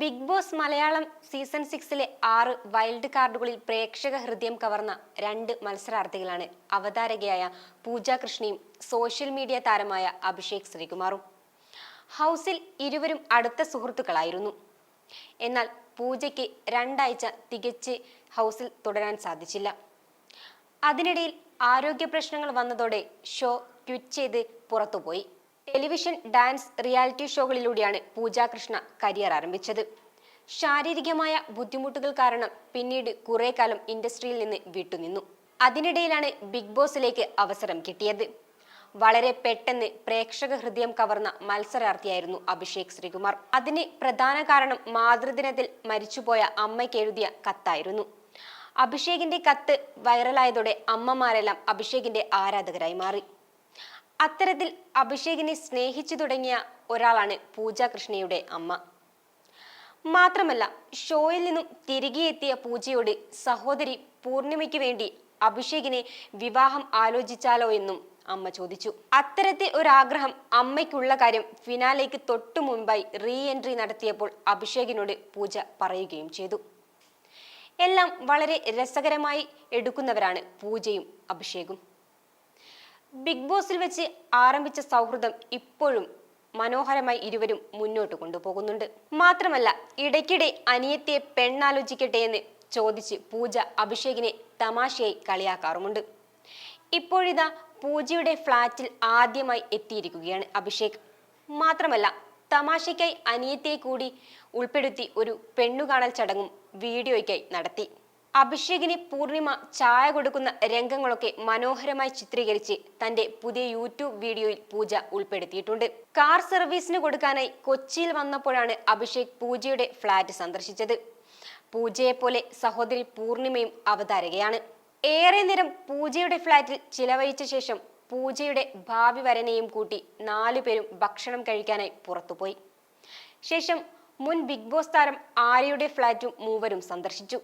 Big Boss Malayalam season സിക്സിലെ ആറ് wild കാർഡുകളിൽ പ്രേക്ഷക ഹൃദയം കവർന്ന രണ്ട് മത്സരാർത്ഥികളാണ് അവതാരകയായ പൂജ കൃഷ്ണയും സോഷ്യൽ മീഡിയ താരമായ അഭിഷേക് ശ്രീകുമാറും. ഹൗസിൽ ഇരുവരും അടുത്ത സുഹൃത്തുക്കളായിരുന്നു. എന്നാൽ പൂജയ്ക്ക് രണ്ടാഴ്ച തികച്ച് ഹൗസിൽ തുടരാൻ സാധിച്ചില്ല. അതിനിടയിൽ ആരോഗ്യ പ്രശ്നങ്ങൾ വന്നതോടെ ഷോ ക്വിറ്റ് ചെയ്ത് പുറത്തുപോയി. ടെലിവിഷൻ ഡാൻസ് റിയാലിറ്റി ഷോകളിലൂടെയാണ് പൂജ കൃഷ്ണ കരിയർ ആരംഭിച്ചത്. ശാരീരികമായ ബുദ്ധിമുട്ടുകൾ കാരണം പിന്നീട് കുറെ കാലം ഇൻഡസ്ട്രിയിൽ നിന്ന് വിട്ടുനിന്നു. അതിനിടയിലാണ് ബിഗ് ബോസിലേക്ക് അവസരം കിട്ടിയത്. വളരെ പെട്ടെന്ന് പ്രേക്ഷക ഹൃദയം കവർന്ന മത്സരാർത്ഥിയായിരുന്നു അഭിഷേക് ശ്രീകുമാർ. അതിന് പ്രധാന കാരണം മാതൃദിനത്തിൽ മരിച്ചുപോയ അമ്മയ്ക്ക് എഴുതിയ കത്തായിരുന്നു. അഭിഷേകിന്റെ കത്ത് വൈറലായതോടെ അമ്മമാരെല്ലാം അഭിഷേകിന്റെ ആരാധകരായി മാറി. അത്തരത്തിൽ അഭിഷേകിനെ സ്നേഹിച്ചു തുടങ്ങിയ ഒരാളാണ് പൂജ കൃഷ്ണയുടെ അമ്മ. മാത്രമല്ല ഷോയിൽ നിന്നും തിരികെ എത്തിയ പൂജയോട് സഹോദരി പൂർണിമയ്ക്ക് വേണ്ടി അഭിഷേകിനെ വിവാഹം ആലോചിച്ചാലോ എന്നും അമ്മ ചോദിച്ചു. അത്തരത്തിൽ ഒരാഗ്രഹം അമ്മയ്ക്കുള്ള കാര്യം ഫിനാലേക്ക് തൊട്ടു മുൻപായി റീ എൻട്രി നടത്തിയപ്പോൾ അഭിഷേകിനോട് പൂജ പറയുകയും ചെയ്തു. എല്ലാം വളരെ രസകരമായി എടുക്കുന്നവരാണ് പൂജയും അഭിഷേകും. ബിഗ് ബോസിൽ വെച്ച് ആരംഭിച്ച സൗഹൃദം ഇപ്പോഴും മനോഹരമായി ഇരുവരും മുന്നോട്ട് കൊണ്ടുപോകുന്നുണ്ട്. മാത്രമല്ല ഇടയ്ക്കിടെ അനിയത്തിയെ പെണ്ണാലോചിക്കട്ടെ എന്ന് ചോദിച്ച് പൂജ അഭിഷേകിനെ തമാശയായി കളിയാക്കാറുമുണ്ട്. ഇപ്പോഴിതാ പൂജയുടെ ഫ്ളാറ്റിൽ ആദ്യമായി എത്തിയിരിക്കുകയാണ് അഭിഷേക്. മാത്രമല്ല തമാശയ്ക്കായി അനിയത്തെ കൂടി ഉൾപ്പെടുത്തി ഒരു പെണ്ണുകാണൽ ചടങ്ങും വീഡിയോയ്ക്കായി നടത്തി. അഭിഷേകിന് പൂർണിമ ചായ കൊടുക്കുന്ന രംഗങ്ങളൊക്കെ മനോഹരമായി ചിത്രീകരിച്ച് തന്റെ പുതിയ യൂട്യൂബ് വീഡിയോയിൽ പൂജ ഉൾപ്പെടുത്തിയിട്ടുണ്ട്. കാർ സർവീസിന് കൊടുക്കാനായി കൊച്ചിയിൽ വന്നപ്പോഴാണ് അഭിഷേക് പൂജയുടെ ഫ്ളാറ്റ് സന്ദർശിച്ചത്. പൂജയെപ്പോലെ സഹോദരി പൂർണിമയും അവതാരകയാണ്. ഏറെ നേരം പൂജയുടെ ഫ്ളാറ്റിൽ ചിലവഴിച്ച ശേഷം പൂജയുടെ ഭാവി വരനെയും കൂട്ടി നാലുപേരും ഭക്ഷണം കഴിക്കാനായി പുറത്തുപോയി. ശേഷം മുൻ ബിഗ് ബോസ് താരം ആര്യയുടെ ഫ്ളാറ്റും മൂവരും സന്ദർശിച്ചു.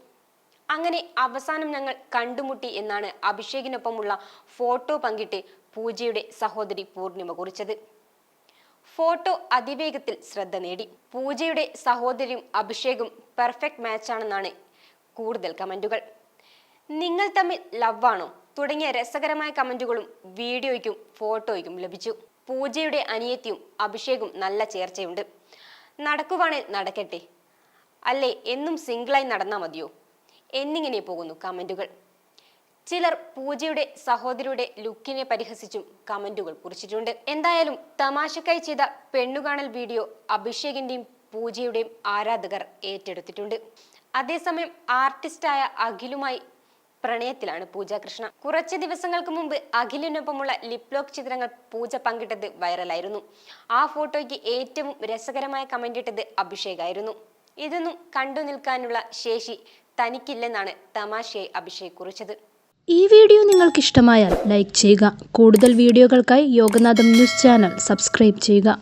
അങ്ങനെ അവസാനം ഞങ്ങൾ കണ്ടുമുട്ടി എന്നാണ് അഭിഷേകിനൊപ്പമുള്ള ഫോട്ടോ പങ്കിട്ട് പൂജയുടെ സഹോദരി പൂർണിമ കുറിച്ചത്. ഫോട്ടോ അതിവേഗത്തിൽ ശ്രദ്ധ നേടി. പൂജയുടെ സഹോദരിയും അഭിഷേകും പെർഫെക്റ്റ് മാച്ചാണെന്നാണ് കൂടുതൽ കമന്റുകൾ. നിങ്ങൾ തമ്മിൽ ലവാണോ തുടങ്ങിയ രസകരമായ കമന്റുകളും വീഡിയോയ്ക്കും ഫോട്ടോയ്ക്കും ലഭിച്ചു. പൂജയുടെ അനിയത്തിയും അഭിഷേകും നല്ല ചേർച്ചയുണ്ട്. നടക്കുവാണേൽ നടക്കട്ടെ. അല്ലേ? എന്നും സിംഗിളായി നടന്നാൽ മതിയോ? എന്നിങ്ങനെ പോകുന്നു കമന്റുകൾ. ചിലർ പൂജയുടെ സഹോദരിയുടെ ലുക്കിനെ പരിഹസിച്ചും കമന്റുകൾ കുറിച്ചിട്ടുണ്ട്. എന്തായാലും തമാശക്കായി ചെയ്ത പെണ്ണുകാണൽ വീഡിയോ അഭിഷേകിന്റെയും പൂജയുടെയും ആരാധകർ ഏറ്റെടുത്തിട്ടുണ്ട്. അതേസമയം ആർട്ടിസ്റ്റായ അഖിലുമായി പ്രണയത്തിലാണ് പൂജ കൃഷ്ണ കുറച്ച് ദിവസങ്ങൾക്ക് മുമ്പ് അഖിലിനൊപ്പമുള്ള ലിപ്ലോക്ക് ചിത്രങ്ങൾ പൂജ പങ്കിട്ടത് വൈറലായിരുന്നു. ആ ഫോട്ടോയ്ക്ക് ഏറ്റവും രസകരമായ കമന്റ് ഇട്ടത് അഭിഷേകായിരുന്നു. ഇതൊന്നും കണ്ടു നിൽക്കാനുള്ള ശേഷി തനിക്കില്ലെന്നാണ് തമാശയായി അഭിഷേക് കുറിച്ചത്. ഈ വീഡിയോ നിങ്ങൾക്ക് ഇഷ്ടമായാൽ ലൈക്ക് ചെയ്യുക. കൂടുതൽ വീഡിയോകൾക്കായി യോഗനാഥം ന്യൂസ് ചാനൽ സബ്സ്ക്രൈബ് ചെയ്യുക.